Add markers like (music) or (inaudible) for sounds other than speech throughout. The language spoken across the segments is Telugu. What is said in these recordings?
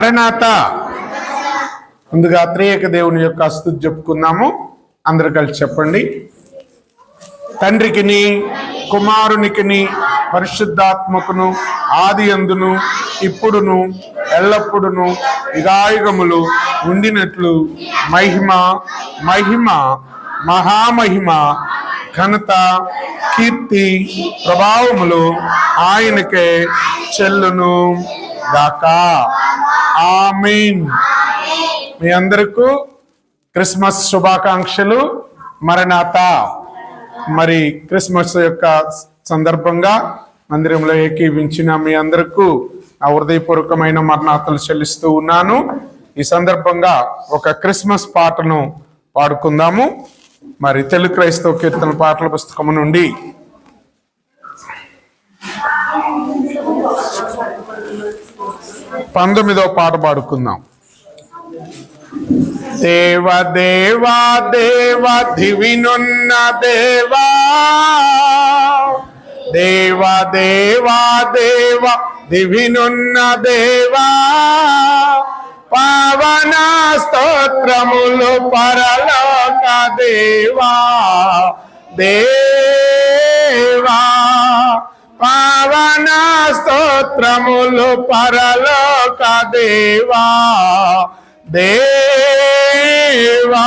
మరణాత ముందుగా త్రియక దేవుని యొక్క స్థుతి చెప్పుకుందాము. అందరు కలిసి చెప్పండి. తండ్రికిని కుమారునికిని పరిశుద్ధాత్మకును ఆది అందును ఇప్పుడును ఎల్లప్పుడును యుగాయుగములు ఉండినట్లు మహిమ మహిమ మహామహిమ ఘనత కీర్తి ప్రభావములు ఆయనకే చెల్లును దాకా ఆమీన్. మీ అందరకు క్రిస్మస్ శుభాకాంక్షలు. మరణాత. మరి క్రిస్మస్ యొక్క సందర్భంగా మందిరంలో ఏకీవించిన మీ అందరకు నా హృదయపూర్వకమైన మరణాతలు చెల్లిస్తూ ఉన్నాను. ఈ సందర్భంగా ఒక క్రిస్మస్ పాటను పాడుకుందాము. మరి తెలుగు క్రైస్తవ కీర్తన పాటల పుస్తకము నుండి పంతొమ్మిదో పాట పాడుకుందాం. దేవ దేవా దేవ దివినున్న దేవా. దేవ దేవా దేవ దివినున్న దేవా. పవన స్తోత్రములు పరలోక దేవా. దేవా పవన స్తోత్రములు పరలోక దేవా దేవా.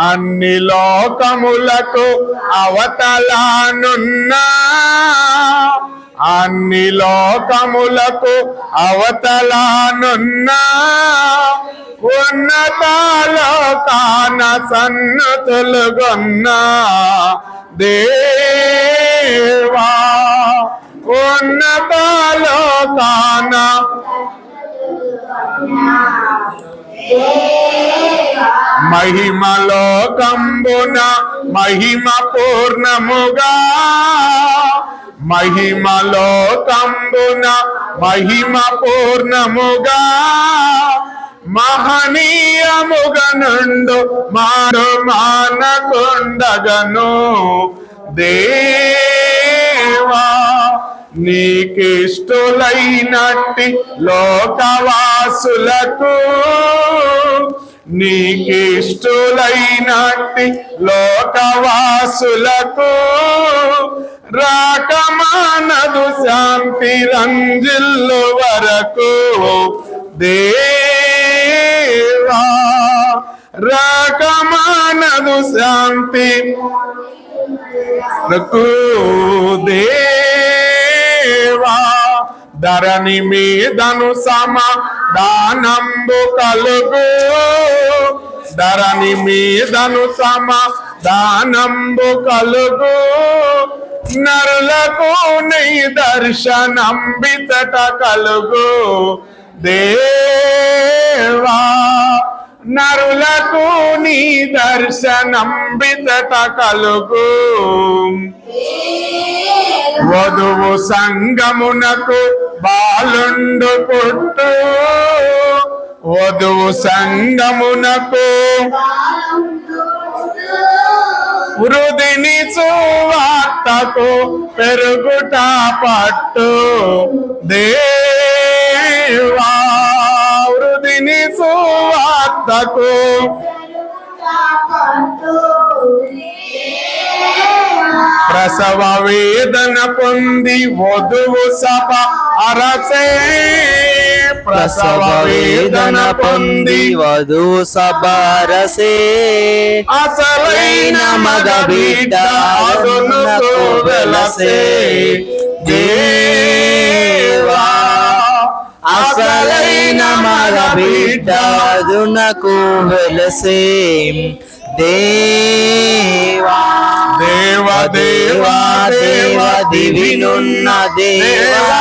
అన్ని లోకములకు అవతలానున్నా అన్ని లోకములకు అవతలానున్నా ఉన్నతాలోకాన సన్నతులుగున్నా దేవా ఉన్నతాలోకాన మహిమలో కంబున మహిమ పూర్ణముగా. మహిమలో కంబున మహిమ పూర్ణముగా. మహనీయముగా నుండు మాను మానకుండగను దేవా నీకిష్టులైనట్టి లోకవాసులకు నీకిష్టులైనట్టి లోకవాసులకు రాకమానదు శాంతి రంజిల్లు వరకు. దేవా రాకమానదు శాంతి. రకు దేవా ధరణి మీదను సమ దానంబు కలుగు. ధరణి మీదను సమ దానంబు కలుగు. నరులకు నీ దర్శనంబితట కలుగు. దేవా నరులకు నీ దర్శనం బిదట కలుగు. వధువు సంగమునకు బాలుండు పుట్టు. వధువు సంగమునకు వృధిని సువార్తకు పెరుగుట పట్టు. దేవా సువార్తకు ప్రసవ వేదన పొంది వధువు సభ అరసే. ప్రసవ వేదన పొంది వధు సబారసే అసలైన మగ బిడ్డ వెలసే. దేవా అసలైన మగ బిడ్డ అదునకు వెలసే. దేవా దేవ దేవా దేవ దివినున్న దేవా.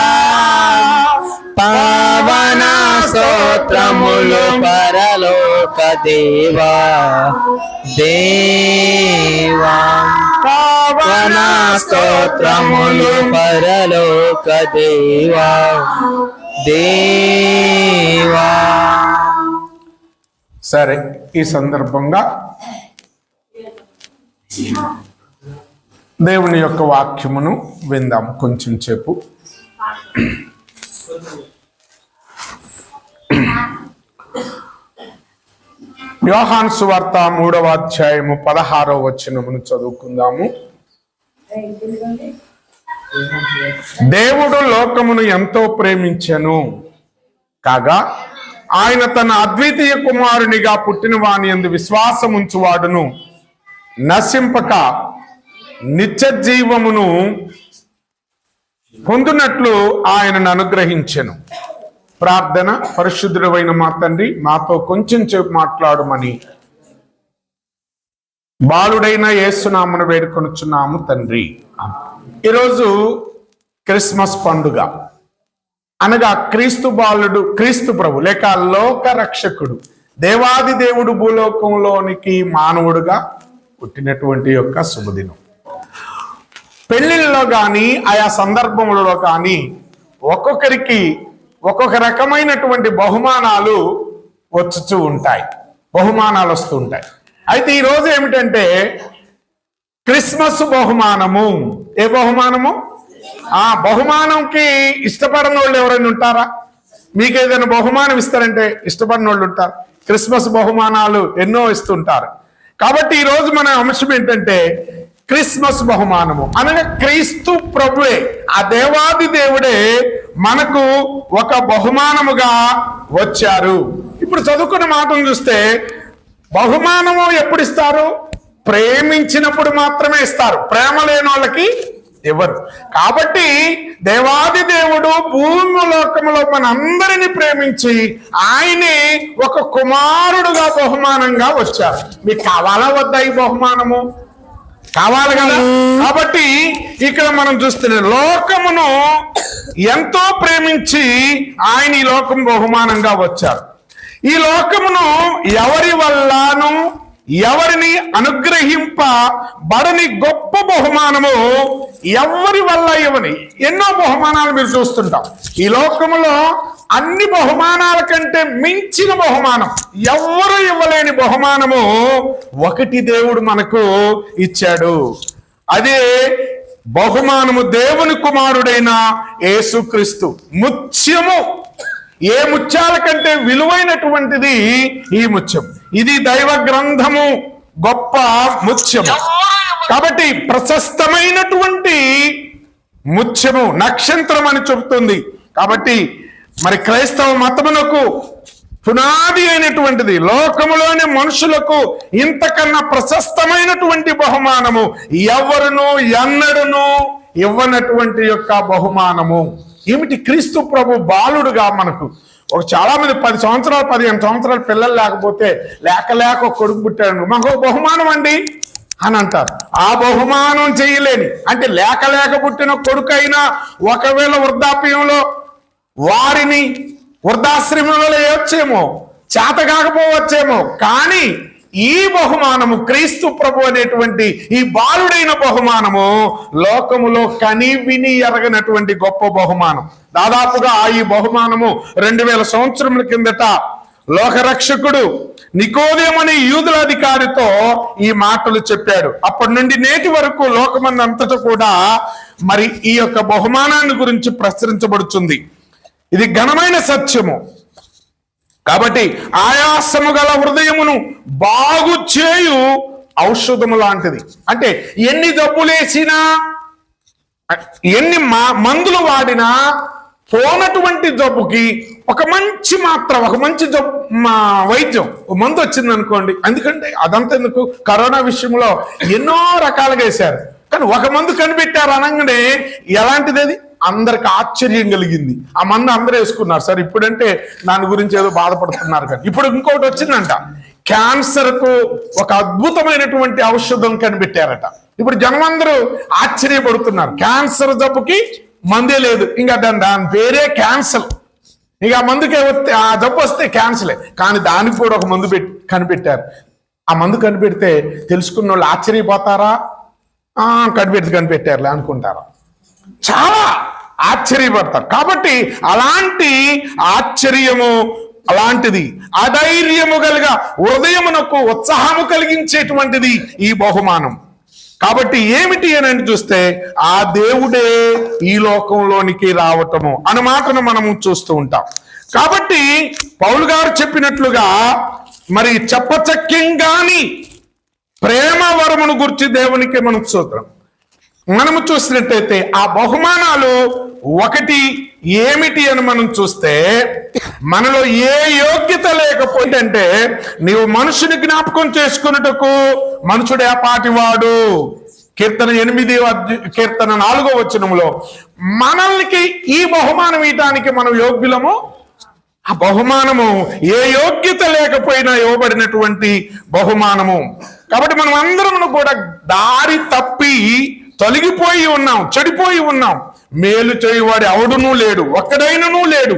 పావన స్తోత్రములు పరలోక దేవా. దేవా పావన స్తోత్రములు పరలోక దేవా. దేవా. సరే ఈ సందర్భంగా దేవుని యొక్క వాక్యమును విందాం. కొంచెం చెప్పు. యోహాన్ వార్త మూడవ అధ్యాయము పదహారవ వచనమును చదువుకుందాము. దేవుడు లోకమును ఎంతో ప్రేమించెను. కాగా ఆయన తన అద్వితీయ కుమారునిగా పుట్టిన వాని ఎందు విశ్వాసం ఉంచువాడును నశింపక నిత్య జీవమును పొందునట్లు ఆయనను అనుగ్రహించెను ప్రార్థన పరిశుద్ధుడైన మా తండ్రి మాతో కొంచెం సేపు మాట్లాడమని. బాలుడైన యేసునామను వేడుకొనుచున్నాము తండ్రి. ఈరోజు క్రిస్మస్ పండుగ. అనగా క్రీస్తు బాలుడు క్రీస్తు ప్రభు లేక లోక రక్షకుడు దేవాది దేవుడు భూలోకంలోనికి మానవుడుగా పుట్టినటువంటి యొక్క శుభదినం. పెళ్ళిళ్ళలో కానీ ఆయా సందర్భములలో కానీ ఒక్కొక్కరికి ఒక్కొక్క రకమైనటువంటి బహుమానాలు వచ్చుతూ ఉంటాయి. బహుమానాలు వస్తూ ఉంటాయి. అయితే ఈరోజు ఏమిటంటే క్రిస్మస్ బహుమానము. ఏ బహుమానము? ఆ బహుమానంకి ఇష్టపడని వాళ్ళు ఎవరైనా ఉంటారా? మీకు ఏదైనా బహుమానం ఇస్తారంటే ఇష్టపడిన వాళ్ళు ఉంటారు. క్రిస్మస్ బహుమానాలు ఎన్నో ఇస్తుంటారు. కాబట్టి ఈరోజు మన అంశం ఏంటంటే క్రిస్మస్ బహుమానము. అనగా క్రీస్తు ప్రభువే ఆ దేవాది దేవుడే మనకు ఒక బహుమానముగా వచ్చారు. ఇప్పుడు చదువుకున్న మాటను చూస్తే బహుమానము ఎప్పుడు ఇస్తారు ప్రేమించినప్పుడు మాత్రమే ఇస్తారు. ప్రేమ లేని వాళ్ళకి ఇవ్వరు. కాబట్టి దేవాది దేవుడు భూమి లోకములో మనందరిని ప్రేమించి ఆయనే ఒక కుమారుడుగా బహుమానంగా వచ్చారు. మీకు కావాలా వద్దా ఈ బహుమానము? కావాలి కదా? కాబట్టి ఇక్కడ మనం చూస్తున్న లోకమును ఎంతో ప్రేమించి ఆయన ఈ లోకం బహుమానంగా వచ్చారు. ఈ లోకమును ఎవరి వల్లను ఎవరిని అనుగ్రహింప బడని గొప్ప బహుమానము ఎవరి వల్ల ఇవ్వని ఎన్నో బహుమానాలు మీరు చూస్తుంటాం. ఈ లోకములో అన్ని బహుమానాల కంటే మించిన బహుమానం ఎవరు ఇవ్వలేని బహుమానము ఒకటి దేవుడు మనకు ఇచ్చాడు. అదే బహుమానము దేవుని కుమారుడైన యేసుక్రీస్తు ముత్యము. ఏ ముత్యాల కంటే విలువైనటువంటిది ఈ ముత్యం ఇది దైవ గ్రంథము గొప్ప ముత్యము. కాబట్టి ప్రశస్తమైనటువంటి ముత్యము నక్షత్రం అని చెబుతుంది. కాబట్టి మరి క్రైస్తవ మతమునకు పునాది అయినటువంటిది లోకములోని మనుషులకు ఇంతకన్నా ప్రశస్తమైనటువంటి బహుమానము ఎవరును ఎన్నడును ఇవ్వనటువంటి యొక్క బహుమానము. ఏమిటి? క్రీస్తు ప్రభు బాలుడుగా మనకు ఒక చాలా మంది పది సంవత్సరాలు పదిహేను సంవత్సరాలు పిల్లలు లేకపోతే లేక లేక ఒక కొడుకు పుట్టాడు మాకు బహుమానం అండి అని అంటారు. ఆ బహుమానం చేయలేని అంటే లేక లేక పుట్టిన కొడుకైనా ఒకవేళ వృద్ధాప్యంలో వారిని వృద్ధాశ్రమంలో వేయొచ్చేమో చేత కాకపోవచ్చేమో కానీ ఈ బహుమానము క్రీస్తు ప్రభు అనేటువంటి ఈ బాలుడైన బహుమానము లోకములో కని విని ఎరగనటువంటి గొప్ప బహుమానం. దాదాపుగా ఈ బహుమానము రెండు వేల సంవత్సరముల కిందట లోకరక్షకుడు నికోదేమని యూదుల అధికారితో ఈ మాటలు చెప్పాడు. అప్పటి నుండి నేటి వరకు లోకమందంతటా కూడా మరి ఈ యొక్క బహుమానాన్ని గురించి ప్రచురించబడుతుంది ఇది ఘనమైన సత్యము. కాబట్టి ఆయాసము గల హృదయమును బాగు చేయు ఔషధము లాంటిది. అంటే ఎన్ని జబ్బులేసినా ఎన్ని మా మందులు వాడినా పోనటువంటి జబ్బుకి ఒక మంచి మాత్ర ఒక మంచి జబ్బు మా వైద్యం మందు వచ్చింది అనుకోండి ఎందుకంటే అదంతా ఎందుకు? కరోనా విషయంలో ఎన్నో రకాలుగా వేశారు. కానీ ఒక మందు కనిపెట్టారు అనగానే ఎలాంటిది అది? అందరికి ఆశ్చర్యం కలిగింది. ఆ మందు అందరూ వేసుకున్నారు. సార్ ఇప్పుడంటే దాని గురించి ఏదో బాధపడుతున్నారు కానీ ఇప్పుడు ఇంకోటి వచ్చిందంట. క్యాన్సర్కు ఒక అద్భుతమైనటువంటి ఔషధం కనిపెట్టారట. ఇప్పుడు జనమందరూ ఆశ్చర్యపడుతున్నారు. క్యాన్సర్ జబ్బుకి మందే లేదు. ఇంకా దాని దాని పేరే క్యాన్సర్. ఇక ఆ మందుకే వస్తే ఆ జబ్బు వస్తే క్యాన్సలే కానీ దానికి కూడా ఒక మందు పెట్టి కనిపెట్టారు. ఆ మందు కనిపెడితే తెలుసుకున్న వాళ్ళు ఆశ్చర్యపోతారా కనిపెడితే కనిపెట్టారులే అనుకుంటారా. చాలా ఆశ్చర్యపడతారు. కాబట్టి అలాంటి ఆశ్చర్యము అలాంటిది అధైర్యము కలిగ హృదయమునకు ఉత్సాహము కలిగించేటువంటిది ఈ బహుమానం. కాబట్టి ఏమిటి అని అంటే చూస్తే ఆ దేవుడే ఈ లోకంలోనికి రావటము అన్న మాటను మనము చూస్తూ ఉంటాం. కాబట్టి పౌలు గారు చెప్పినట్లుగా మరి చెప్పచక్యంగాని ప్రేమ వరమును గురించి దేవునికి మనం చూద్దాం. మనము చూసినట్టయితే ఆ బహుమానాలు ఒకటి ఏమిటి అని మనం చూస్తే మనలో ఏ యోగ్యత లేకపోయిందంటే అంటే నీవు మనుషుని జ్ఞాపకం చేసుకున్నటకు మనుషుడే పాటివాడు కీర్తన ఎనిమిది కీర్తన నాలుగో వచనంలో మనల్కి ఈ బహుమానం ఇవ్వడానికి మనం యోగ్యులము? ఆ బహుమానము ఏ యోగ్యత లేకపోయినా ఇవ్వబడినటువంటి బహుమానము. కాబట్టి మనం అందరం కూడా దారి తప్పి తొలగిపోయి ఉన్నాం చెడిపోయి ఉన్నాం. మేలు చేయువాడు ఎవడునూ లేడు ఒక్కడైనను లేడు.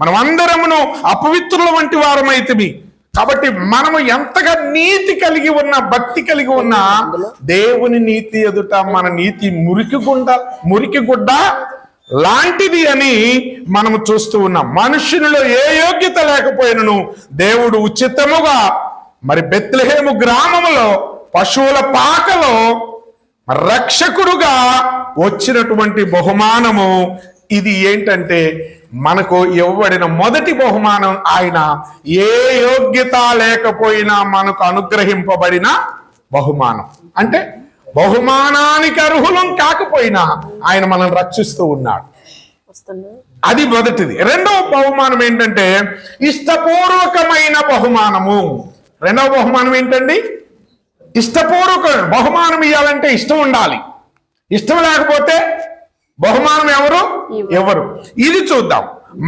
మనం అందరమును అపవిత్రుల వంటి వారమైతిమి. కాబట్టి మనము ఎంతగా నీతి కలిగి ఉన్నా భక్తి కలిగి ఉన్నా దేవుని నీతి ఎదుట మన నీతి మురికి గుండ మురికి గుడ్డ లాంటిది అని మనము చూస్తూ ఉన్నాం. మనుషునిలో ఏ యోగ్యత లేకపోయినను దేవుడు ఉచితముగా మరి బెత్లహేము గ్రామములో పశువుల పాకలో రక్షకుడుగా వచ్చినటువంటి బహుమానము ఇది ఏంటంటే మనకు ఇవ్వబడిన మొదటి బహుమానం ఆయన ఏ యోగ్యత లేకపోయినా మనకు అనుగ్రహింపబడిన బహుమానం. అంటే బహుమానానికి అర్హులం కాకపోయినా ఆయన మనల్ని రక్షిస్తూ ఉన్నాడు. అది మొదటిది. రెండవ బహుమానం ఏంటంటే ఇష్టపూర్వకమైన బహుమానము. రెండవ బహుమానం ఏంటండి? ఇష్టపూర్వక బహుమానం ఇవ్వాలంటే ఇష్టం ఉండాలి. ఇష్టం లేకపోతే బహుమానం ఎవరు? ఎవరు? ఇది చూద్దాం.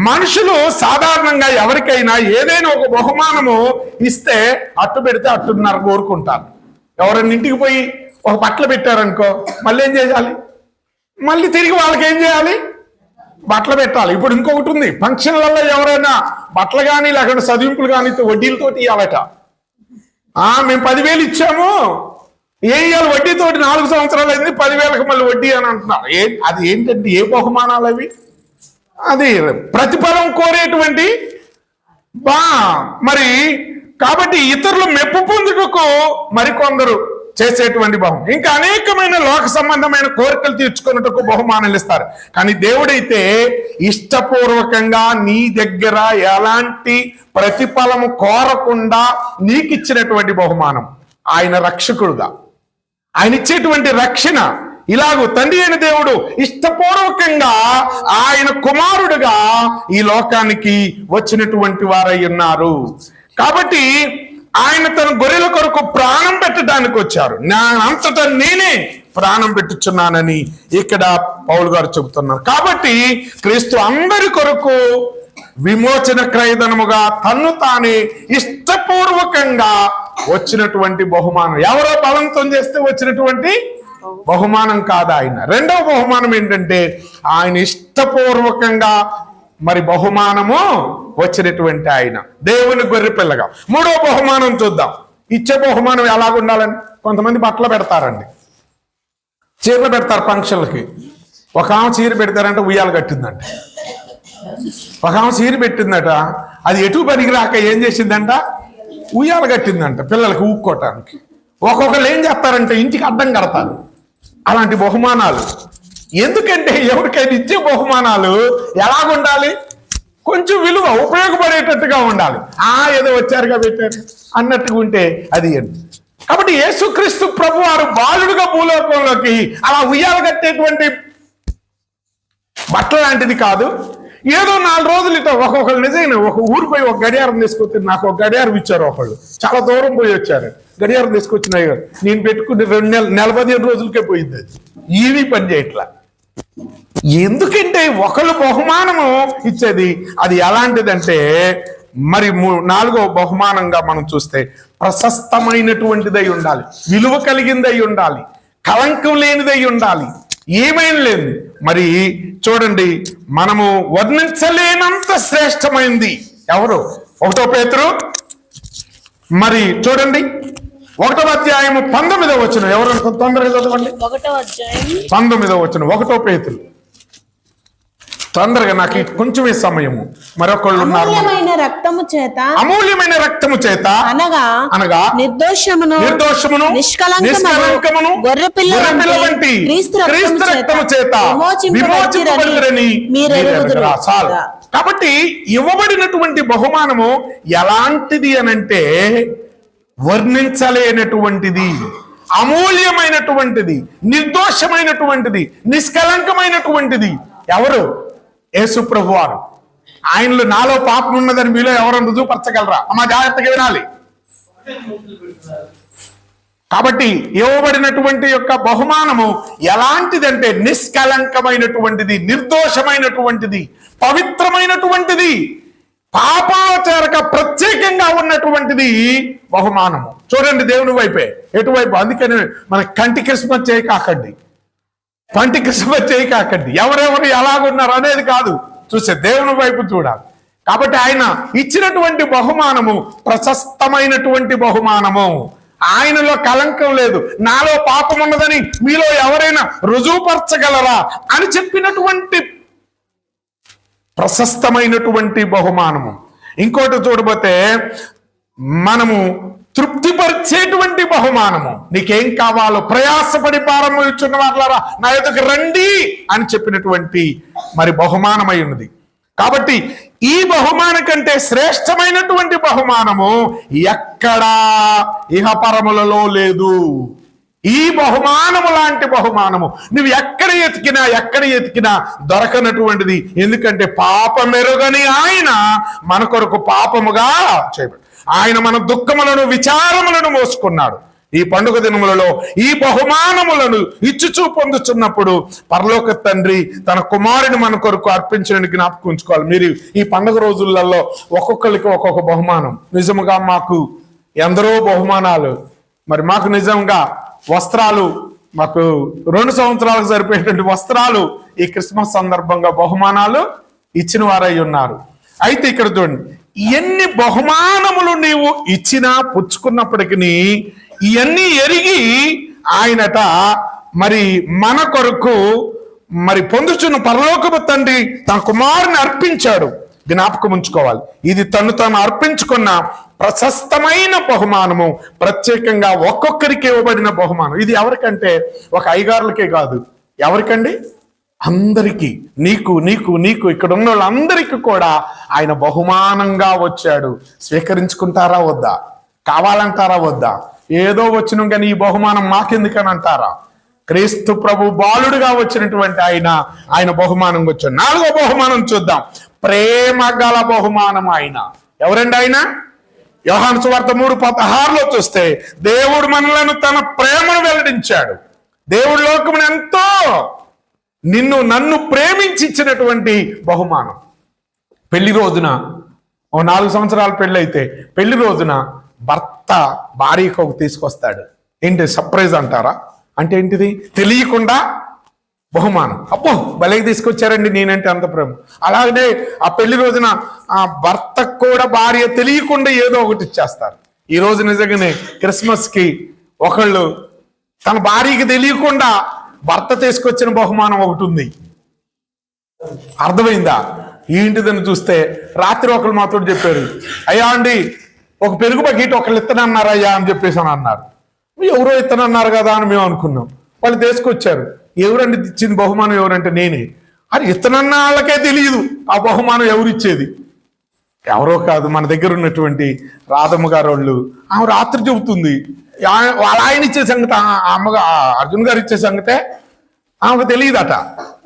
మనుషులు సాధారణంగా ఎవరికైనా ఏదైనా ఒక బహుమానము ఇస్తే అట్టు పెడితే అట్టున్నర కోరుకుంటారు. ఎవరైనా ఇంటికి పోయి ఒక బట్టలు పెట్టారనుకో మళ్ళీ ఏం చేయాలి? మళ్ళీ తిరిగి వాళ్ళకి ఏం చేయాలి? బట్టలు పెట్టాలి. ఇప్పుడు ఇంకొకటి ఉంది. ఫంక్షన్లలో ఎవరైనా బట్టలు కానీ లేకపోతే చదివింపులు కానీ వడ్డీలతో ఇవ్వాలట ఆ మేము పదివేలు ఇచ్చాము. ఏం ఇవ్వాలి వడ్డీతోటి నాలుగు సంవత్సరాలు అయింది పదివేలకు మళ్ళీ వడ్డీ అని అంటున్నారు. ఏ అది ఏంటంటే ఏ బహుమానాలు అవి? అది ప్రతిఫలం కోరేటువంటి బా మరి కాబట్టి ఇతరులు మెప్పు పొందుటకు మరికొందరు చేసేటువంటి బహుమ ఇంకా అనేకమైన లోక సంబంధమైన కోరికలు తీర్చుకున్నట్టుకు బహుమానాలు ఇస్తారు. కానీ దేవుడైతే ఇష్టపూర్వకంగా నీ దగ్గర ఎలాంటి ప్రతిఫలము కోరకుండా నీకు ఇచ్చినటువంటి బహుమానం. ఆయన రక్షకుడుగా. ఆయన ఇచ్చేటువంటి రక్షణ. ఇలాగూ తండ్రి అయిన దేవుడు ఇష్టపూర్వకంగా ఆయన కుమారుడుగా ఈ లోకానికి వచ్చినటువంటి వారై ఉన్నారు. కాబట్టి ఆయన తన గొర్రెల కొరకు ప్రాణం పెట్టడానికి వచ్చారు. నా అంతటా నేనే ప్రాణం పెట్టుచున్నానని ఇక్కడ పౌలు గారు చెబుతున్నారు. కాబట్టి క్రీస్తు అందరి కొరకు విమోచన క్రయధనముగా తన్ను తానే ఇష్టపూర్వకంగా వచ్చినటువంటి బహుమానం. ఎవరో బలంతం చేస్తే వచ్చినటువంటి బహుమానం కాదు ఆయన. రెండవ బహుమానం ఏంటంటే ఆయన ఇష్టపూర్వకంగా మరి బహుమానము వచ్చినటువంటి ఆయన. దేవుని గొర్రె పిల్లగా. మూడో బహుమానం చూద్దాం. ఇచ్చే బహుమానం ఎలాగుండాలని కొంతమంది బట్టలు పెడతారండి. చీరలు పెడతారు ఫంక్షన్లకి. ఒక ఆమె చీర పెడతారంటే ఉయ్యాలు కట్టిందంట. ఒక ఆమె చీర పెట్టిందట. అది ఎటు పనికి రాక ఏం చేసిందంట? ఉయ్యాల కట్టిందంట పిల్లలకి ఊక్కోటానికి. ఒక్కొక్కరు ఏం చేస్తారంటే ఇంటికి అడ్డం కడతారు. అలాంటి బహుమానాలు. ఎందుకంటే ఎవరికైనా ఇచ్చే బహుమానాలు ఎలాగుండాలి? కొంచెం విలువ ఉపయోగపడేటట్టుగా ఉండాలి. ఆ ఏదో వచ్చారుగా పెట్టారు. అన్నట్టుగా ఉంటే అది ఏంటి కాబట్టి యేసుక్రీస్తు ప్రభు వారు బాలుడుగా భూలోకంలోకి అలా ఉయ్యాల కట్టేటువంటి బట్టల లాంటిది కాదు. ఏదో నాలుగు రోజులు ఇట్లా ఒక్కొక్కరు నిజంగా ఒక ఊరు పోయి ఒక గడియారం తీసుకొచ్చి నాకు ఒక గడియారం ఇచ్చారు ఒకళ్ళు. చాలా దూరం పోయి వచ్చారు. గడియారం తీసుకొచ్చిన నేను పెట్టుకుంటే రెండు నెల నెల పదిహేను రోజులకే పోయింది అది. ఈవీ పని చేయట్లా. ఎందుకంటే ఒకళ్ళు బహుమానము ఇచ్చేది అది ఎలాంటిదంటే మరి మూ- నాలుగో బహుమానంగా మనం చూస్తే ప్రశస్తమైనటువంటిదై ఉండాలి విలువ కలిగిందై ఉండాలి కళంకం లేనిదై ఉండాలి ఏమైనా లేదు మరి చూడండి మనము వర్ణించలేనంత శ్రేష్టమైంది ఎవరు? ఒకటో పేతురు. మరి చూడండి ఒకటో అధ్యాయము పంతొమ్మిదో వచ్చిన ఎవరు తొందరగా చదవండి. ఒకటో అధ్యాయం. పంతొమ్మిదో వచ్చిన ఒకటో పేతులు తొందరగా నాకు కొంచెమే సమయము. మరొకళ్ళు ఉన్నారు. అమూల్యమైన రక్తము చేత అమూల్యమైన రక్తము చేత అనగా అనగా నిర్దోషమును నిర్దోషమును నిష్కలంకమును గొర్రెపిల్ల గొర్రెపిల్ల వంటి క్రీస్తు రక్తము చేత విమోచింపబడిరని? చాలు. కాబట్టి ఇవ్వబడినటువంటి బహుమానము ఎలాంటిది అనంటే వర్ణించలేనటువంటిది. అమూల్యమైనటువంటిది నిర్దోషమైనటువంటిది నిష్కలంకమైనటువంటిది. ఎవరు? యేసుప్రభు వారు ఆయనలో నాలో పాపం ఉన్నదని మీలో ఎవరు రుజువుపరచగలరా? అమ్మా జాగ్రత్తగా వినాలి. కాబట్టి ఇవ్వబడినటువంటి యొక్క బహుమానము ఎలాంటిదంటే నిష్కలంకమైనటువంటిది నిర్దోషమైనటువంటిది పవిత్రమైనటువంటిది. పాపాచారక ప్రత్యేకంగా ఉన్నటువంటిది బహుమానము. చూడండి దేవుని వైపే. ఎటువైపు? అందుకని మన కంటి క్రిస్మస్ చేయి కాకండి. పంటి క్రిస్మస్ చేయి కాకండి. ఎవరెవరు ఎలాగున్నారు అనేది కాదు. చూసే దేవుని వైపు చూడాలి. కాబట్టి ఆయన ఇచ్చినటువంటి బహుమానము ప్రశస్తమైనటువంటి బహుమానము. ఆయనలో కలంకం లేదు. నాలో పాపం ఉన్నదని మీలో ఎవరైనా రుజువుపరచగలరా అని చెప్పినటువంటి ప్రశస్తమైనటువంటి బహుమానము. ఇంకోటి చూడబోతే మనము తృప్తిపరిచేటువంటి బహుమానము. నీకేం కావాలో ప్రయాసపడి ప్రారంభించున్న వాళ్ళరా నా ఎదుగు రండి అని చెప్పినటువంటి మరి బహుమానమై ఉన్నది. కాబట్టి ఈ బహుమానం కంటే శ్రేష్టమైనటువంటి బహుమానము ఎక్కడా ఇహపరములలో లేదు. ఈ బహుమానము లాంటి బహుమానము. నువ్వు ఎక్కడ ఎతికినా ఎక్కడ ఎతికినా దొరకనటువంటిది. ఎందుకంటే పాపమెరుగని ఆయన మన కొరకు పాపముగా చేయబడి. ఆయన మన దుఃఖములను విచారములను మోసుకున్నాడు. ఈ పండుగ దినములలో ఈ బహుమానములను ఇచ్చుచూ పొందుచున్నప్పుడు పరలోక తండ్రి తన కుమారుని మన కొరకు అర్పించడానికి జ్ఞాపకం ఉంచుకోవాలి. మీరు ఈ పండుగ రోజులలో ఒక్కొక్కరికి ఒక్కొక్క బహుమానం. నిజముగా మాకు ఎందరో బహుమానాలు. మరి మాకు నిజంగా వస్త్రాలు మాకు రెండు సంవత్సరాలకు సరిపోయేటువంటి వస్త్రాలు ఈ క్రిస్మస్ సందర్భంగా బహుమానాలు ఇచ్చిన వారై ఉన్నారు. అయితే ఇక్కడ చూడండి ఎన్ని బహుమానములు నీవు ఇచ్చినా పుచ్చుకున్నప్పటికీ ఇవన్నీ ఎరిగి ఆయనట మరి మన కొరకు మరి పొందుచున్న పరలోకపు తండ్రి తన కుమారుని అర్పించాడు. జ్ఞాపకం ఉంచుకోవాలి. ఇది తను తాను అర్పించుకున్న ప్రశస్తమైన బహుమానము. ప్రత్యేకంగా ఒక్కొక్కరికి ఇవ్వబడిన బహుమానం. ఇది ఎవరికంటే? ఒక ఐగారులకే కాదు. ఎవరికండి? అందరికీ. నీకు నీకు నీకు ఇక్కడ ఉన్న వాళ్ళందరికీ కూడా ఆయన బహుమానంగా వచ్చాడు. స్వీకరించుకుంటారా వద్దా? కావాలంటారా వద్దా? ఏదో వచ్చిన కానీ ఈ బహుమానం మాకెందుకని అంటారా? క్రీస్తు ప్రభు బాలుడుగా వచ్చినటువంటి ఆయన ఆయన బహుమానం వచ్చాడు. నాలుగో బహుమానం చూద్దాం. ప్రేమ గల బహుమానం ఆయన. ఎవరండి ఆయన? యోహాను సువార్త మూడు పదహారులో చూస్తే దేవుడు మనలను తన ప్రేమను వెల్లడించాడు. దేవుడు లోకమును ఎంతో నిన్ను నన్ను ప్రేమించి ఇచ్చినటువంటి బహుమానం. పెళ్ళి రోజున ఓ నాలుగు సంవత్సరాల పెళ్ళి అయితే పెళ్ళి రోజున భర్త భార్యకు ఒక తీసుకొస్తాడు. ఏంటి సర్ప్రైజ్ అంటారా? అంటే ఏంటిది? తెలియకుండా బహుమానం. అబ్బో భలే తీసుకొచ్చారండి నేనంటే అంత ప్రేమ. అలాగనే ఆ పెళ్ళి రోజున ఆ భర్తకు కూడా భార్య తెలియకుండా ఏదో ఒకటి ఇచ్చేస్తారు. ఈ రోజు నిజంగానే క్రిస్మస్కి ఒకళ్ళు తన భార్యకి తెలియకుండా భర్త తీసుకొచ్చిన బహుమానం ఒకటి ఉంది. అర్థమైందా? ఏంటిదని చూస్తే రాత్రి ఒకరు మాతో చెప్పారు. అయ్యా అండి ఒక పెరుగు బకెట్ ఒకళ్ళు ఇత్తనన్నారు అయ్యా అని చెప్పేసి అని అన్నారు. ఎవరో ఇత్తనన్నారు కదా అని మేము అనుకున్నాం. వాళ్ళు తీసుకొచ్చారు. ఎవరండి ఇచ్చింది బహుమానం ఎవరంటే నేనే. అరే ఇతనన్న వాళ్ళకే తెలియదు ఆ బహుమానం ఎవరిచ్చేది? ఎవరో కాదు మన దగ్గర ఉన్నటువంటి రాధమ్మ గారు వాళ్ళు. ఆమె రాత్రి చెబుతుంది. వాళ్ళ ఆయన ఇచ్చే సంగతి ఆ- అమ్మగా అర్జున్ గారు ఇచ్చే సంగతే ఆమెకు తెలియదట.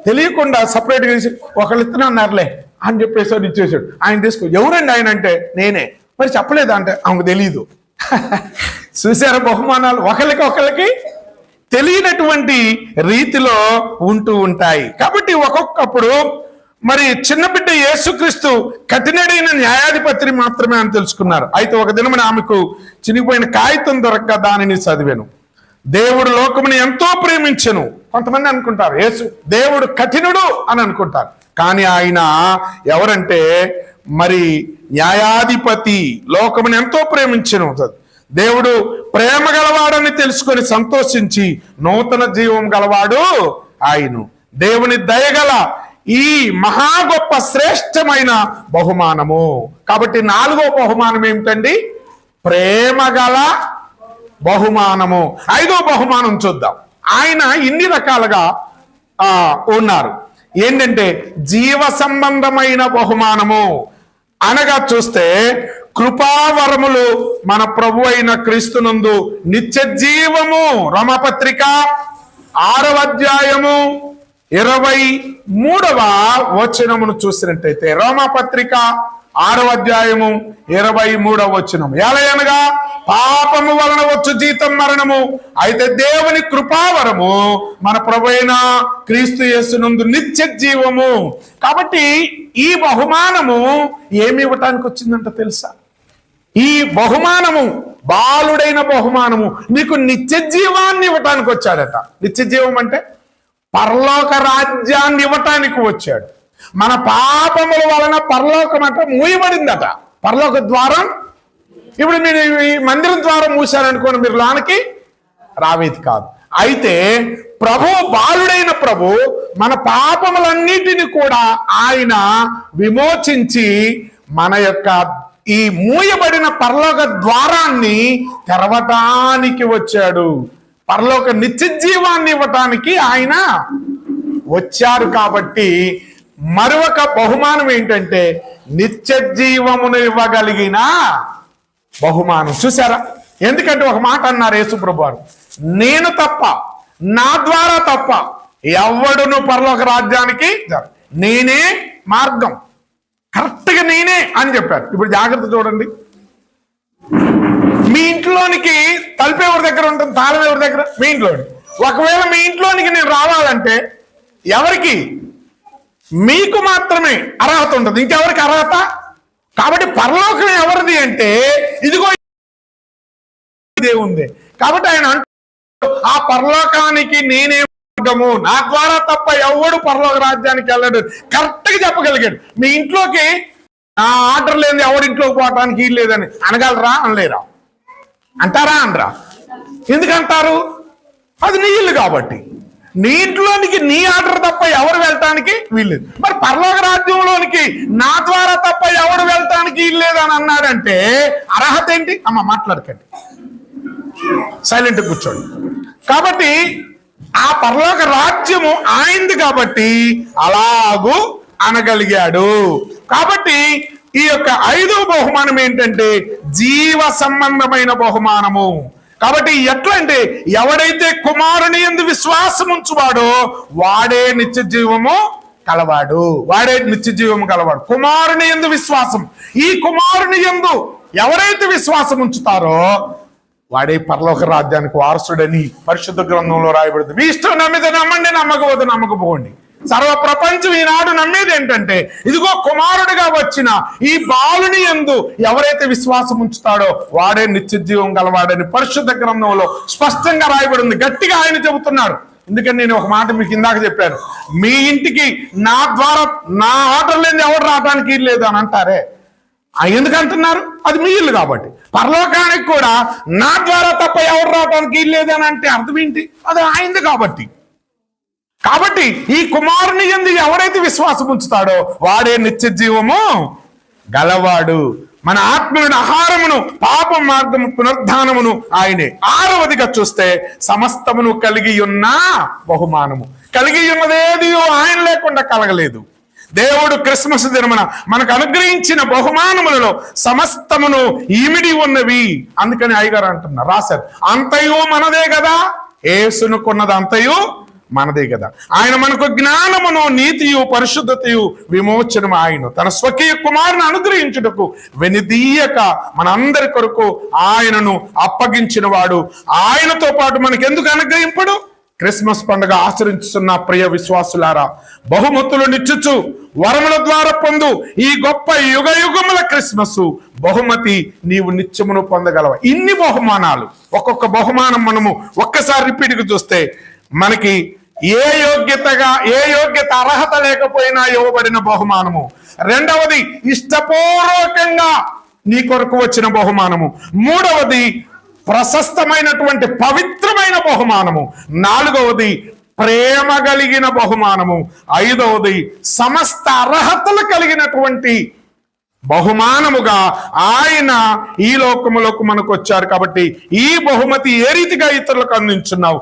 తెలియకుండా సపరేట్గా తీసి ఒకళ్ళు ఇస్తున్నారులే అని చెప్పేసి వాడు ఇచ్చేసాడు. ఆయన తీసుకో ఎవరండి ఆయన అంటే నేనే. మరి చెప్పలేదా అంటే ఆమెకు తెలియదు (laughs) చూసారా బహుమానాలు? ఒకళ్ళకి ఒకళ్ళకి తెలియనటువంటి రీతిలో ఉంటూ ఉంటాయి. కాబట్టి ఒక్కొక్కప్పుడు మరి చిన్న బిడ్డ యేసుక్రీస్తు కఠినడైన న్యాయాధిపతిని మాత్రమే అని తెలుసుకున్నారు. అయితే ఒక దినమున ఆమెకు చినిగిపోయిన కాగితం దొరక్క దానిని చదివాను. దేవుడు లోకముని ఎంతో ప్రేమించను. కొంతమంది అనుకుంటారు యేసు దేవుడు కఠినుడు అని అనుకుంటారు. కానీ ఆయన ఎవరంటే మరి న్యాయాధిపతి లోకముని ఎంతో ప్రేమించను. దేవుడు ప్రేమ గలవాడని తెలుసుకొని సంతోషించి నూతన జీవం గలవాడు ఆయను. దేవుని దయగల ఈ మహా గొప్ప శ్రేష్టమైన బహుమానము. కాబట్టి నాలుగో బహుమానం ఏమిటండి? ప్రేమ గల బహుమానము. ఐదో బహుమానం చూద్దాం. ఆయన ఇన్ని రకాలుగా ఆ, ఉన్నారు. ఏంటంటే జీవ సంబంధమైన బహుమానము. అనగా చూస్తే కృపావరములు మన ప్రభు అయిన క్రీస్తునందు నిత్య జీవము. రమపత్రిక ఆరవ అధ్యాయము ఇరవై మూడవ వచనమును చూసినట్టయితే రోమపత్రిక ఆరవ అధ్యాయము ఇరవై మూడవ వచనం ఎలయనగా పాపము వలన వచ్చు జీతం మరణము. అయితే దేవుని కృపావరము మన ప్రభైన క్రీస్తు యేసునందు నిత్య జీవము. కాబట్టి ఈ బహుమానము ఏమి ఇవ్వటానికి వచ్చిందంట తెలుసా? ఈ బహుమానము బాలుడైన బహుమానము నీకు నిత్య జీవాన్ని ఇవ్వటానికి వచ్చాడట. నిత్య జీవం అంటే పరలోక రాజ్యాన్ని ఇవ్వటానికి వచ్చాడు. మన పాపముల వలన పరలోకం అంటే మూయబడిందట. పరలోక ద్వారం ఇప్పుడు మీరు ఈ మందిరం ద్వారం మూసారనుకోండి మీరు లోనికి రావేది కాదు. అయితే ప్రభు బాలుడైన ప్రభు మన పాపములన్నిటిని కూడా ఆయన విమోచించి మన యొక్క ఈ మూయబడిన పరలోక ద్వారాన్ని తెరవటానికి వచ్చాడు. పరలోక నిత్య జీవాన్ని ఇవ్వటానికి ఆయన వచ్చారు కాబట్టి మరొక బహుమానం ఏంటంటే నిత్య జీవమును ఇవ్వగలిగిన బహుమానం. చూసారా ఎందుకంటే ఒక మాట అన్నారు యేసుప్రభు నేను తప్ప నా ద్వారా తప్ప ఎవడును పరలోక రాజ్యానికి నేనే మార్గం. కరెక్ట్గా నేనే అని చెప్పారు. ఇప్పుడు జాగ్రత్త చూడండి. మీ ఇంట్లోనికి తలుపు ఎవరి దగ్గర ఉంటుంది? తాళం ఎవరి దగ్గర? మీ ఇంట్లోని. ఒకవేళ మీ ఇంట్లోనికి నేను రావాలంటే ఎవరికి? మీకు మాత్రమే అర్హత ఉంటుంది. ఇంకెవరికి అర్హత? కాబట్టి పరలోకం ఎవరిది అంటే ఇదిగో ఇదే ఉంది కాబట్టి ఆయన ఆ పరలోకానికి నేనే మార్గము. నా ద్వారా తప్ప ఎవడు పరలోక రాజ్యానికి వెళ్ళడు. కరెక్ట్గా చెప్పగలిగాడు. మీ ఇంట్లోకి ఆ ఆర్డర్ లేని ఎవడింట్లోకి పోవటానికి లేదని అనగలరా? అనలేరా? అంటారా? అనరా? ఎందుకంటారు? అది నీ ఇల్లు కాబట్టి. నీ ఇంట్లోనికి నీ ఆర్డర్ తప్ప ఎవరు వెళ్ళటానికి వీల్లేదు మరి పరలోక రాజ్యంలోనికి నా ద్వారా తప్ప ఎవడు వెళ్ళటానికి వీల్లేదు అని అన్నాడంటే అర్హత ఏంటి? అమ్మ మాట్లాడకండి. సైలెంట్ కూర్చోండి. కాబట్టి ఆ పరలోక రాజ్యము ఆయనది కాబట్టి అలాగూ అనగలిగాడు. కాబట్టి ఈ యొక్క ఐదవ బహుమానం ఏంటంటే జీవ సంబంధమైన బహుమానము. కాబట్టి ఎట్లా అంటే ఎవడైతే కుమారుని ఎందు విశ్వాసం ఉంచువాడో వాడే నిత్య జీవము కలవాడు. వాడే నిత్య జీవము కలవాడు. కుమారుని ఎందు విశ్వాసం. ఈ కుమారుని ఎందు ఎవరైతే విశ్వాసం ఉంచుతారో వాడే పరలోక రాజ్యానికి వారసుడని పరిశుద్ధ గ్రంథంలో రాయబడింది. మీ ఇష్టం నమ్మితే నమ్మండి నమ్మకపోతే నమ్మకపోండి. సర్వ ప్రపంచం ఈనాడు నమ్మేది ఏంటంటే ఇదిగో కుమారుడిగా వచ్చిన ఈ బాలుని ఎందు ఎవరైతే విశ్వాసం ఉంచుతాడో వాడే నిత్య జీవం గలవాడని పరిశుద్ధ గ్రంథంలో స్పష్టంగా రాయబడింది. గట్టిగా ఆయన చెబుతున్నాడు ఎందుకని నేను ఒక మాట మీకు ఇందాక చెప్పాను. మీ ఇంటికి నా ద్వారా నా ఆర్డర్ లేని ఎవరు రావడానికి లేదు అని అంటారే. ఎందుకంటున్నారు అంటున్నారు? అది మీ ఇల్లు కాబట్టి. పరలోకానికి కూడా నా ద్వారా తప్ప ఎవరు రావడానికి ఇల్లు లేదని అంటే అర్థం ఏంటి? అది ఆయనది కాబట్టి. కాబట్టి ఈ కుమారుని ఎందు ఎవరైతే విశ్వాసం ఉంచుతాడో వాడే నిత్య జీవము గలవాడు. మన ఆత్మలను ఆహారమును పాప మార్గము పునరుద్ధానమును ఆయనే. ఆరవదిగా చూస్తే సమస్తమును కలిగి ఉన్న బహుమానము. కలిగి ఉన్నదేది ఆయన లేకుండా కలగలేదు. దేవుడు క్రిస్మస్ దినమున మనకు అనుగ్రహించిన బహుమానములలో సమస్తమును ఈమిడి ఉన్నవి. అందుకని అయ్యగారు అంటున్నారు రాశారు అంతయు మనదే కదా ఏసునుకున్నది అంతయు మనదే కదా ఆయన మనకు జ్ఞానమును నీతియు పరిశుద్ధతయు విమోచనము ఆయన తన స్వకీయ కుమారుని అనుగ్రహించుటకు వెనిదీయక మనందరి కొరకు ఆయనను అప్పగించిన వాడు ఆయనతో పాటు మనకెందుకు అనుగ్రహింపడు? క్రిస్మస్ పండుగ ఆచరించుతున్న ప్రియ విశ్వాసులారా బహుమతులు నిచ్చుచు వరముల ద్వారా పొందు ఈ గొప్ప యుగ యుగముల క్రిస్మస్. బహుమతి నీవు నిత్యమును పొందగలవు. ఇన్ని బహుమానాలు ఒక్కొక్క బహుమానం మనము ఒక్కసారి రిపీట్గా చూస్తే మనకి ఏ యోగ్యతగా ఏ యోగ్యత అర్హత లేకపోయినా ఇవ్వబడిన బహుమానము. రెండవది ఇష్టపూర్వకంగా నీ కొరకు వచ్చిన బహుమానము. మూడవది ప్రశస్తమైనటువంటి పవిత్రమైన బహుమానము. నాలుగవది ప్రేమ కలిగిన బహుమానము. ఐదవది సమస్త అర్హతలు కలిగినటువంటి బహుమానముగా ఆయన ఈ లోకములకు మనకు వచ్చారు కాబట్టి ఈ బహుమతి ఏ రీతిగా ఇతరులకు అందించున్నావు?